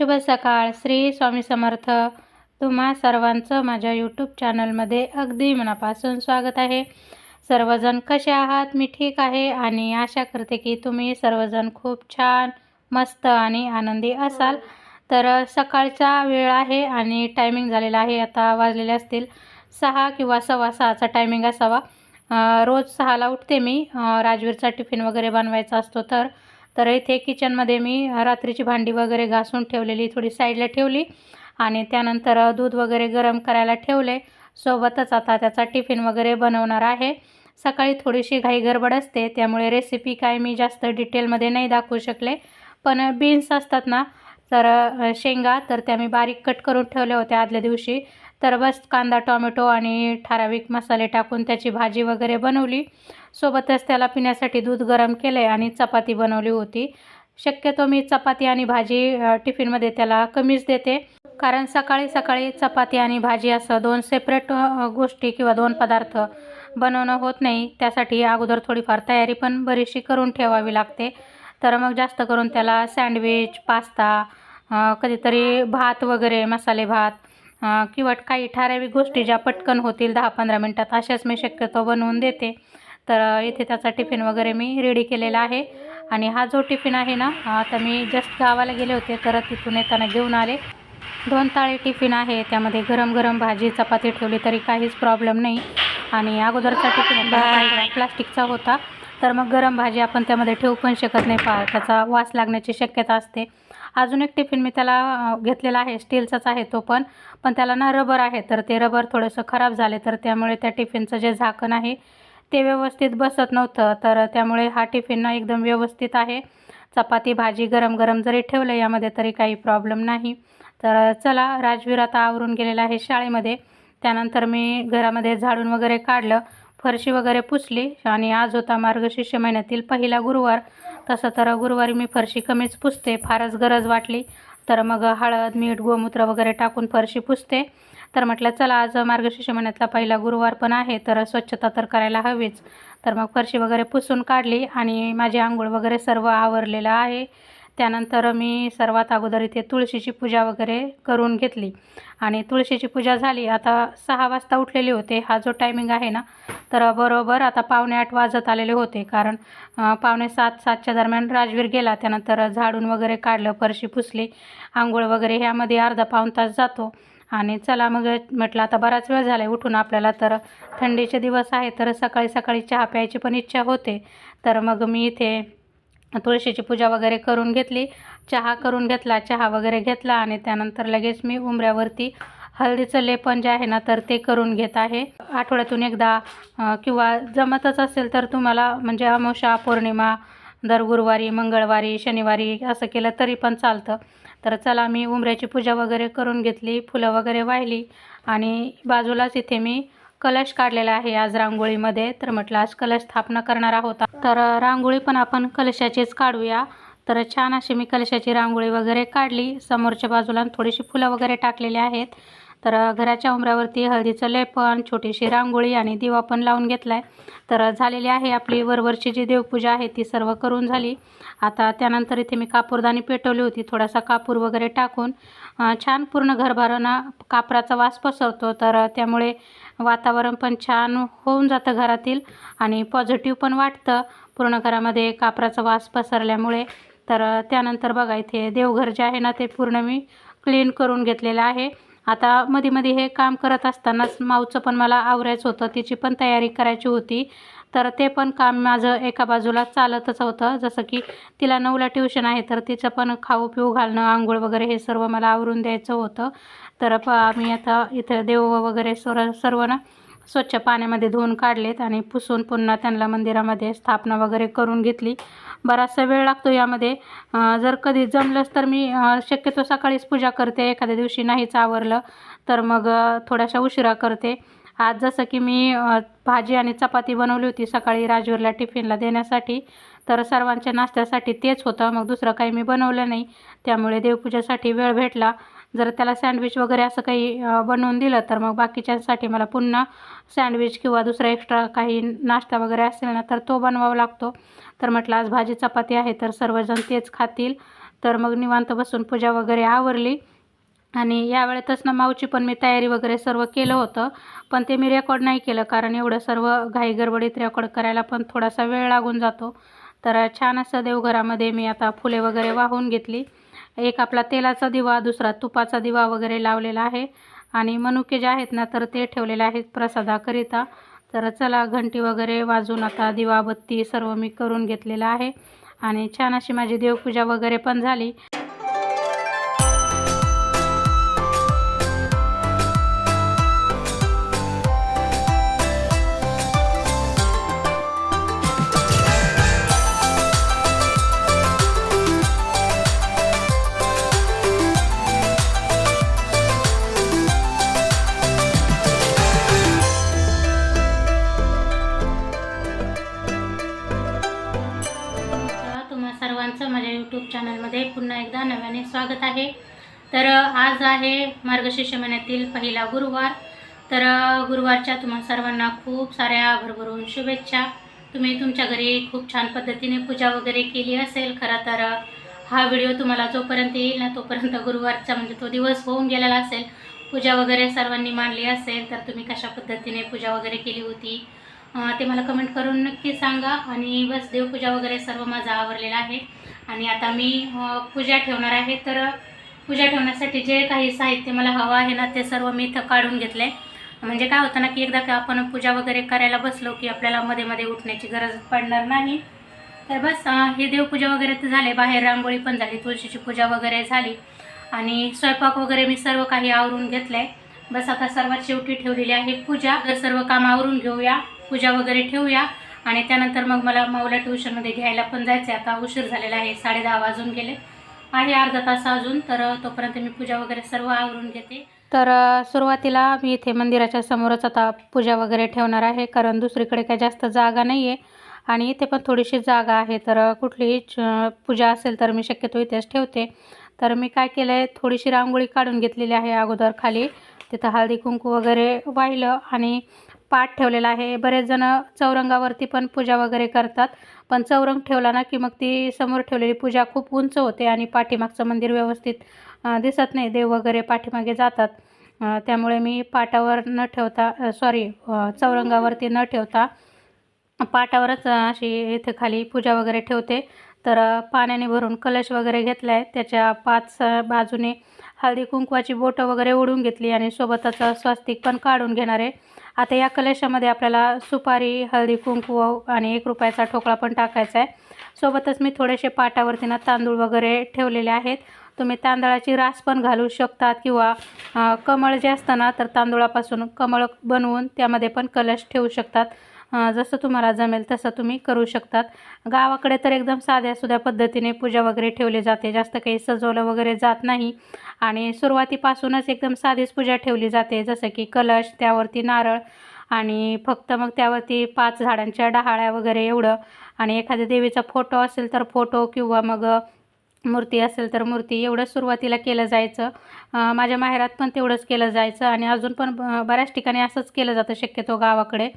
शुभ सकाळ. श्री स्वामी समर्थ. तुम्हा सर्वांचं माझ्या यूट्यूब चॅनलमध्ये अगदी मनापासून स्वागत आहे. सर्वजण कसे आहात? मी ठीक आहे आणि आशा करते की तुम्ही सर्वजण खूप छान मस्त आणि आनंदी असाल. तर सकाळचा वेळ आहे आणि टायमिंग झालेला आहे. आता वाजलेले असतील सहा किंवा सव्वा सहाचा टायमिंग असावा. रोज सहाला उठते मी. राजवीरचा टिफिन वगैरे बनवायचा असतो तर तर इथे किचनमध्ये मी रात्रीची भांडी वगैरे घासून ठेवलेली थोडी साईडला ठेवली आणि त्यानंतर दूध वगैरे गरम करायला ठेवले. सोबतच आता त्याचा टिफिन वगैरे बनवणार आहे. सकाळी थोडीशी घाई गडबड असते त्यामुळे रेसिपी काय मी जास्त डिटेलमध्ये नाही दाखवू शकले. पण बीन्स असतात ना तर शेंगा तर त्या मी बारीक कट करून ठेवल्या होत्या आदल्या दिवशी. तर बस कांदा टोमॅटो आणि ठराविक मसाले टाकून त्याची भाजी वगैरे बनवली. सोबतच त्याला पिण्यासाठी दूध गरम केले आणि चपाती बनवली होती. शक्यतो मी चपाती आणि भाजी टिफिनमध्ये त्याला कमीच देते. कारण सकाळी सकाळी चपाती आणि भाजी असं दोन सेपरेट गोष्टी किंवा दोन पदार्थ बनवणं होत नाही. त्यासाठी अगोदर थोडीफार तयारी पण बरीचशी करून ठेवावी लागते. तर मग जास्त करून त्याला सँडविच पास्ता कधीतरी भात वगैरे मसाले भात किंवा काही ठराविक गोष्टी ज्या पटकन होतील दहा पंधरा मिनटात अशाच मी शक्यतो बनवून देते. तर इथे त्याचा टिफिन वगैरे मी रेडी केलेला आहे. आणि हा जो टिफिन आहे ना आता मी जस्ट गावाला गेले होते तर तिथून येताना घेऊन आले. दोन ताळे टिफिन आहे त्यामध्ये गरम गरम भाजी चपाती ठेवली तरी काहीच प्रॉब्लेम नाही. आणि अगोदरचा टिफिन प्लास्टिकचा होता. तर मग गरम भाजी आपण त्यामध्ये ठेवू पण शकत नाही पा त्याचा वास लागण्याची शक्यता असते. अजून एक टिफिन मी त्याला घेतलेला आहे. स्टीलचाच आहे तो पण. पण त्याला ना रबर आहे. तर ते रबर थोडंसं खराब झाले तर त्यामुळे त्या टिफिनचं जे झाकण आहे ते व्यवस्थित बसत नव्हतं. तर त्यामुळे हा टिफिन ना एकदम व्यवस्थित आहे. चपाती भाजी गरम गरम जरी ठेवलं यामध्ये तरी काही प्रॉब्लेम नाही. तर चला राजवीर आता आवरून गेलेला आहे शाळेमध्ये. त्यानंतर मी घरामध्ये झाडून वगैरे काढलं. फरशी वगैरे पुसली. आणि आज होता मार्गशीर्ष महिन्यातील पहिला गुरुवार. तसं तर गुरुवारी मी फरशी कमीच पुसते फारच गरज वाटली. तर मग हळद मीठ गोमूत्र वगैरे टाकून फरशी पुसते. तर म्हटलं चला आज मार्गशीर्ष महिन्यातला पहिला गुरुवार पण आहे तर स्वच्छता तर करायला हवीच. तर मग फरशी वगैरे पुसून काढली आणि माझी आंघोळ वगैरे सर्व आवरलेलं आहे. त्यानंतर मी सर्वात अगोदर इथे तुळशीची पूजा वगैरे करून घेतली. आणि तुळशीची पूजा झाली. आता सहा वाजता उठलेले होते. हा जो टायमिंग आहे ना तर बरोबर आता पावणे आठ वाजत आलेले होते. कारण पावणे सात सातच्या दरम्यान राजवीर गेला. त्यानंतर झाडून वगैरे काढलं फरशी पुसली आंघोळ वगैरे ह्यामध्ये अर्धा पाऊण तास जातो. आणि चला मग म्हटलं आता बराच वेळ झाला आहे उठून आपल्याला तर थंडीचे दिवस आहे तर सकाळी सकाळी चहा प्यायची पण इच्छा होते. तर मग मी इथे तुळशीची पूजा वगैरे करून घेतली. चहा करून घेतला चहा वगैरे घेतला आणि त्यानंतर लगेच मी उंबऱ्यावरती हळदीचं लेपन जे आहे ना तर ते करून घेत आहे. आठवड्यातून एकदा किंवा जमतच असेल तर तुम्हाला म्हणजे अमावशा पौर्णिमा दर गुरुवारी मंगळवारी शनिवारी असं केलं तरी पण चालतं. तर चला मी उंबऱ्याची पूजा वगैरे करून घेतली फुलं वगैरे वाहिली आणि बाजूलाच इथे मी कलश काढलेला आहे आज रांगोळीमध्ये. तर म्हटलं आज कलश स्थापना करणार आहोत. तर रांगोळी पण आपण कलशाचीच काढूया. तर छान अशी मी कलशाची रांगोळी वगैरे काढली. समोरच्या बाजूला थोडीशी फुलं वगैरे टाकलेली आहेत. तर घराच्या उमऱ्यावरती हळदीचं लेपन छोटीशी रांगोळी आणि दिवा पण लावून घेतला आहे तर झालेली आहे आपली वरवरची जी देवपूजा आहे ती सर्व करून झाली. आता त्यानंतर इथे मी कापूरदानी पेटवली होती. थोडासा कापूर वगैरे टाकून छान पूर्ण घरभरानं कापराचा वास पसरतो. तर त्यामुळे वातावरण पण छान होऊन जातं घरातील आणि पॉझिटिव्ह पण वाटतं. पूर्ण घरामध्ये कापराचा वास पसरल्यामुळे. तर त्यानंतर बघा इथे देवघर जे आहे ना ते पूर्ण मी क्लीन करून घेतलेलं आहे. आता मध्ये मध्ये हे काम करत असतानाच माऊचं पण मला आवरायचं होतं. तिची पण तयारी करायची होती. तर ते पण काम माझं एका बाजूला चालतच होतं. जसं की तिला नऊला ट्युशन आहे तर तिचं पण खाऊ पिऊ घालणं आंघोळ वगैरे हे सर्व मला आवरून द्यायचं होतं. तर प मी आता इथं देव वगैरे सर्व सर्व ना स्वच्छ पाण्यामध्ये धुवून काढलेत आणि पुसून पुन्हा त्यांना मंदिरामध्ये स्थापना वगैरे करून घेतली. बराचसा वेळ लागतो यामध्ये. जर कधी जमलंच तर मी शक्यतो सकाळीच पूजा करते. एखाद्या दिवशी नाहीच आवरलं तर मग थोड्याशा उशिरा करते. आज जसं की मी भाजी आणि चपाती बनवली होती सकाळी राजूरला टिफिनला देण्यासाठी तर सर्वांच्या नाश्त्यासाठी तेच होतं. मग दुसरं काही मी बनवलं नाही. त्यामुळे देवपूजेसाठी वेळ भेटला. जर त्याला सँडविच वगैरे असं काही बनवून दिलं तर मग बाकीच्यांसाठी मला पुन्हा सँडविच किंवा दुसरा एक्स्ट्रा काही नाश्ता वगैरे असेल ना तर तो बनवावा लागतो. तर म्हटलं आज भाजी चपाती आहे तर सर्वजण तेच खातील. तर मग निवांत बसून पूजा वगैरे आवरली. आणि यावेळेतच ना मावची पण मी तयारी वगैरे सर्व केलं होतं. पण ते मी रेकॉर्ड नाही केलं कारण एवढं सर्व घाई गडबडीत रेकॉर्ड करायला पण थोडासा वेळ लागून जातो. तर छान असं देवघरामध्ये मी आता फुले वगैरे वाहून घेतली. एक आपला तेलाचा दिवा दुसरा तुपाचा दिवा वगैरे लावलेला आहे. आणि मनुके जे आहेत ना तर ते ठेवलेले आहेत प्रसादाकरिता. तर चला घंटी वगैरे वाजून आता दिवाबत्ती सर्व मी करून घेतलेलं आहे. आणि छान अशी माझी देवपूजा वगैरे पण झाली. आज आहे मार्गशीर्ष महिन्यातील पहिला गुरुवार. तर गुरुवारच्या तुम्हा सर्वांना खूप साऱ्या भरभरून शुभेच्छा. तुम्ही तुमच्या घरी खूप छान पद्धतीने पूजा वगैरे केली असेल खरं तर हा व्हिडिओ तुम्हाला जोपर्यंत येईल ना तोपर्यंत गुरुवारचा म्हणजे तो दिवस होऊन गेलेला असेल. पूजा वगैरे सर्वांनी मांडली असेल तर तुम्ही कशा पद्धतीने पूजा वगैरे केली होती ते मला कमेंट करून नक्की सांगा. आणि बस देवपूजा वगैरे सर्व माझा आवरलेला आहे. आणि आता मी पूजा ठेवणार आहे. तर पूजा ठेवण्यासाठी जे काही साहित्य मला हवं आहे ना ते सर्व मी इथं काढून घेतले म्हणजे काय होतं ना की एकदा का आपण पूजा वगैरे करायला बसलो की आपल्याला मध्ये मध्ये उठण्याची गरज पडणार नाही. तर बस हे देवपूजा वगैरे तर झाले बाहेर रांगोळी पण झाली तुळशीची पूजा वगैरे झाली. आणि स्वयंपाक वगैरे मी सर्व काही आवरून घेतलं आहे बस आता सर्वात शेवटी ठेवलेली आहे पूजा. तर सर्व काम आवरून घेऊया पूजा वगैरे ठेवूया. आणि त्यानंतर मग मला माऊला ट्युशनमध्ये घ्यायला पण जायचं आहे आता उशीर झालेला आहे साडे दहा वाजून गेले. आहे अर्धा तास अजून तर तोपर्यंत मी पूजा वगैरे सर्व आवरून घेते. तर सुरुवातीला मी इथे मंदिराच्या समोरच आता पूजा वगैरे ठेवणार आहे कारण दुसरीकडे काही जास्त जागा नाही आहे आणि इथे पण थोडीशी जागा आहे तर कुठलीही च- पूजा असेल तर मी शक्यतो इथेच ठेवते. तर मी काय केलं आहे थोडीशी रांगोळी काढून घेतलेली आहे अगोदर खाली. तिथं हळदी कुंकू वगैरे वाहिलं आणि पाठ ठेवलेला आहे. बरेच जण चौरंगावरती पण पूजा वगैरे करतात. पण चौरंग ठेवला ना की मग ती समोर ठेवलेली पूजा खूप उंच होते आणि पाठीमागचं मंदिर व्यवस्थित दिसत नाही. देव वगैरे पाठीमागे जातात. त्यामुळे मी पाटावर न ठेवता सॉरी चौरंगावरती न ठेवता पाटावरच अशी इथे खाली पूजा वगैरे ठेवते. तर पाण्याने भरून कलश वगैरे घेतला आहे त्याच्या पाच बाजूने हळदी कुंकवाची बोटं वगैरे ओढून घेतली आणि सोबतच स्वास्तिक पण काढून घेणार आहे. आता या कलशामध्ये आपल्याला सुपारी हळदी कुंकू आणि एक रुपयाचा ठोकळा पण टाकायचा आहे. सोबतच मी थोडेसे पाटावरती ना तांदूळ वगैरे ठेवलेले आहेत. तुम्ही तांदळाची रास पण घालू शकतात किंवा कमळ जे असतं ना तर तांदूळापासून कमळ बनवून त्यामध्ये पण कलश ठेवू शकतात. जसं तुम्हाला जमेल तसं तुम्ही करू शकतात. गावाकडे तर एकदम साध्या सुध्या पद्धतीने पूजा वगैरे ठेवली जाते. जास्त काही सजवलं वगैरे जात नाही. आणि सुरुवातीपासूनच एकदम साधीच पूजा ठेवली जाते. जसं की कलश त्यावरती नारळ आणि फक्त मग त्यावरती पाच झाडांच्या डहाळ्या वगैरे एवढं. आणि एखाद्या देवीचा फोटो असेल तर फोटो किंवा मग मूर्ती असेल तर मूर्ती एवढं सुरुवातीला केलं जायचं. माझ्या माहेरात पण तेवढंच केलं जायचं आणि अजून पण ब- बऱ्याच ठिकाणी असंच केलं जातं शक्यतो गावाकडे.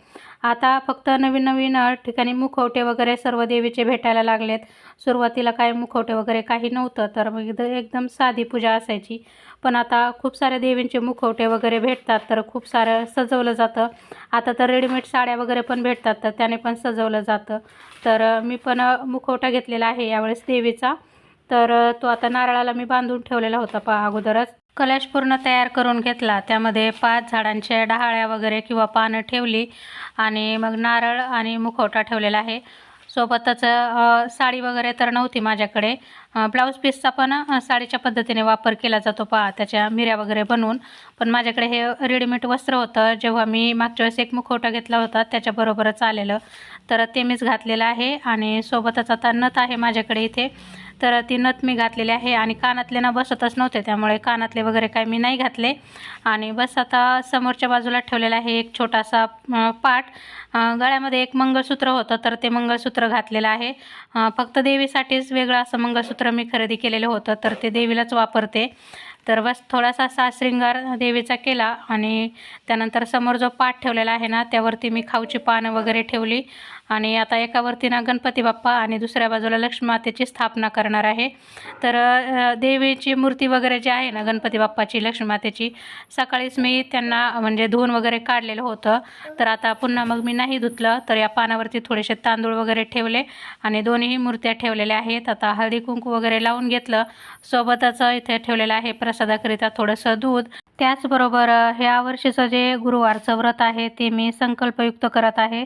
आता फक्त नवीन नवीन ठिकाणी मुखवटे वगैरे सर्व देवीचे भेटायला लागलेत. सुरुवातीला काय मुखवटे वगैरे काही नव्हतं तर मग एकदम साधी पूजा असायची. पण आता खूप साऱ्या देवींचे मुखवटे वगैरे भेटतात तर खूप सारं सजवलं जातं. आता तर रेडीमेड साड्या वगैरे पण भेटतात तर त्याने पण सजवलं जातं. तर मी पण मुखवटा घेतलेला आहे यावेळेस देवीचा. तर तो आता नारळाला मी बांधून ठेवलेला होता पा अगोदरच. कलश पूर्ण तयार करून घेतला. त्यामध्ये पाच झाडांच्या डहाळ्या वगैरे किंवा पानं ठेवली आणि मग नारळ आणि मुखवटा ठेवलेला आहे. सोबतच साडी वगैरे तर नव्हती माझ्याकडे. ब्लाऊज पीसचा पण साडीच्या पद्धतीने वापर केला जातो पहा. त्याच्या मिऱ्या वगैरे बनवून. पण माझ्याकडे हे रेडीमेड वस्त्र होतं. जेव्हा मी मागच्या वेळेस एक मुखवटा घेतला होता त्याच्याबरोबरच आलेलं. तर ते मीच घातलेलं आहे आणि सोबतच आता नथ आहे माझ्याकडे इथे. तर ती नथ मी घातलेली आहे आणि कानातले ना बसतच नव्हते त्यामुळे कानातले वगैरे काय मी नाही घातले. आणि बस आता समोरच्या बाजूला ठेवलेला आहे एक छोटासा पाठ. गळ्यामध्ये एक मंगळसूत्र होतं तर ते मंगळसूत्र घातलेलं आहे. फक्त देवीसाठीच वेगळं असं मंगळसूत्र मी खरेदी केलेलं होतं तर ते देवीलाच वापरते. तर बस थोडासा असा श्रृंगार देवीचा केला आणि त्यानंतर समोर जो पाठ ठेवलेला आहे ना त्यावरती मी खाऊची पानं वगैरे ठेवली. आणि आता एकावरती ना गणपती बाप्पा आणि दुसऱ्या बाजूला लक्ष्मी मातेची स्थापना करणार आहे. तर देवीची मूर्ती वगैरे जी आहे ना गणपती बाप्पाची लक्ष्मी मातेची सकाळीच मी त्यांना म्हणजे धुवून वगैरे काढलेलं होतं. तर आता पुन्हा मग मी नाही धुतलं तर या पानावरती थोडेसे तांदूळ वगैरे ठेवले आणि दोन्ही मूर्त्या ठेवलेल्या आहेत. आता हळदी कुंकू वगैरे लावून घेतलं. सोबतच इथे ठेवलेलं आहे प्रसादाकरिता थोडंसं दूध. त्याचबरोबर ह्या वर्षीचं जे गुरुवारचं व्रत आहे ते मी संकल्पयुक्त करत आहे.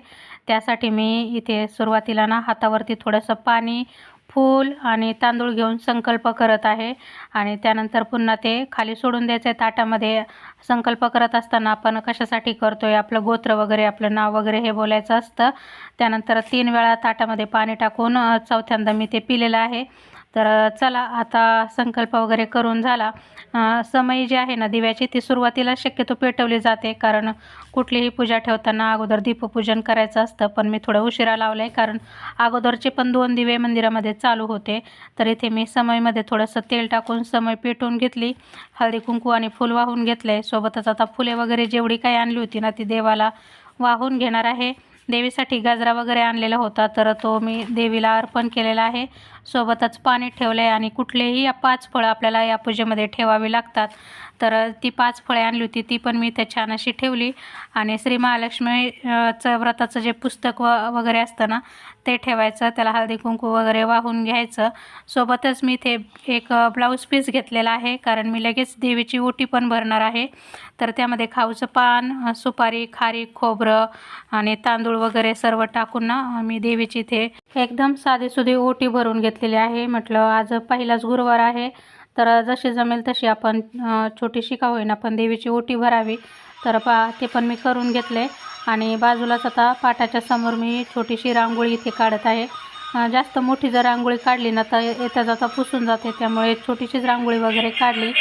त्यासाठी मी इथे सुरुवातीला ना हातावरती थोडंसं पाणी फूल आणि तांदूळ घेऊन संकल्प करत आहे. आणि त्यानंतर पुन्हा ते खाली सोडून द्यायचं आहे ताटामध्ये. संकल्प करत असताना आपण कशासाठी करतोय आपलं गोत्र वगैरे आपलं नाव वगैरे हे बोलायचं असतं. त्यानंतर तीन वेळा ताटामध्ये पाणी टाकून चौथ्यांदा मी ते पिलेलं आहे. तर चला आता संकल्प वगैरे करून झाला. समय जी आहे ना दिव्याची ती सुरुवातीला शक्यतो पेटवली जाते. कारण कुठलीही पूजा ठेवताना अगोदर दीपपूजन करायचं असतं. पण मी थोडं उशिरा लावलं आहे कारण अगोदरचे पण दोन दिवे मंदिरामध्ये चालू होते. तर इथे मी समयमध्ये थोडंसं तेल टाकून समय पेटवून घेतली. हळदी कुंकू आणि फुल वाहून घेतले. सोबतच आता फुले वगैरे जेवढी काही आणली होती ना ती देवाला वाहून घेणार आहे. देवीसाठी गजरा वगैरे आणलेला होता तर तो मी देवीला अर्पण केलेला आहे. सोबतच पाणी ठेवलं आहे आणि कुठलेही पाच फळं आपल्याला या पूजेमध्ये ठेवावी लागतात. तर ती पाच फळे आणली होती ती पण मी त्या छान अशी ठेवली. आणि श्री महालक्ष्मीचं व्रताचं जे पुस्तक व वगैरे असतं ना ते ठेवायचं. त्याला हळदी कुंकू वगैरे वाहून घ्यायचं. सोबतच मी ते एक ब्लाऊज पीस घेतलेला आहे कारण मी लगेच देवीची ओटी पण भरणार आहे. तर त्यामध्ये खाऊचं पान सुपारी खारी खोबरं आणि तांदूळ वगैरे सर्व टाकून ना मी देवीची इथे एकदम साधीसुधी ओटी भरून घेतलेली आहे. म्हटलं आज पहिलाच गुरुवार आहे. तर जशी जमेल तशी आपण छोटीशी का होईना पण देवीची ओटी भरावी. तर पा ते पण मी करून घेतले. आणि बाजूलाच आता पाटाच्या समोर मी छोटीशी रांगोळी इथे काढत आहे. जास्त मोठी जर रांगोळी काढली ना तर येता जाता पुसून जाते. त्यामुळे छोटीशीच रांगोळी वगैरे काढली.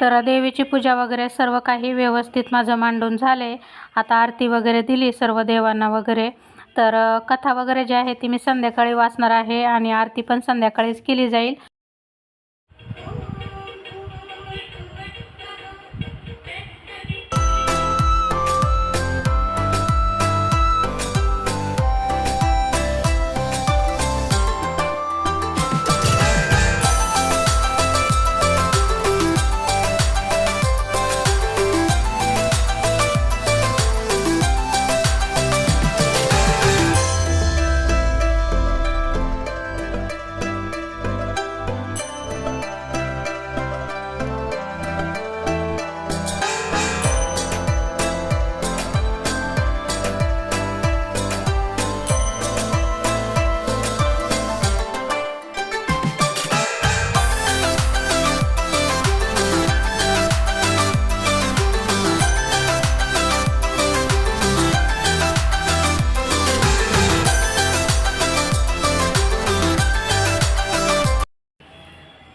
तर देवीची पूजा वगैरे सर्व काही व्यवस्थित माझं मांडून झाले. आता आरती वगैरे दिली सर्व देवांना वगैरे. तर कथा वगैरे जी आहे ती मी संध्याकाळी वाचणार आहे आणि आरती पण संध्याकाळीच केली जाईल.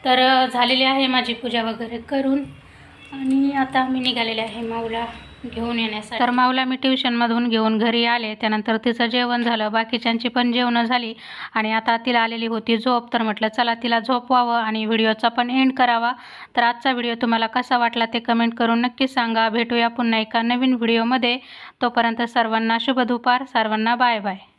तर झालेली आहे माझी पूजा वगैरे करून. आणि आता मी निघालेले आहे माऊला घेऊन येण्यासाठी. तर माऊला मी ट्युशनमधून घेऊन घरी आले. त्यानंतर तिचं जेवण झालं. बाकीच्यांची पण जेवणं झाली. आणि आता तिला आलेली होती झोप. तर म्हटलं चला तिला झोपवावं आणि व्हिडिओचा पण एंड करावा. तर आजचा व्हिडिओ तुम्हाला कसा वाटला ते कमेंट करून नक्की सांगा. भेटूया पुन्हा एका नवीन व्हिडिओमध्ये. तोपर्यंत सर्वांना शुभ दुपार. सर्वांना बाय बाय.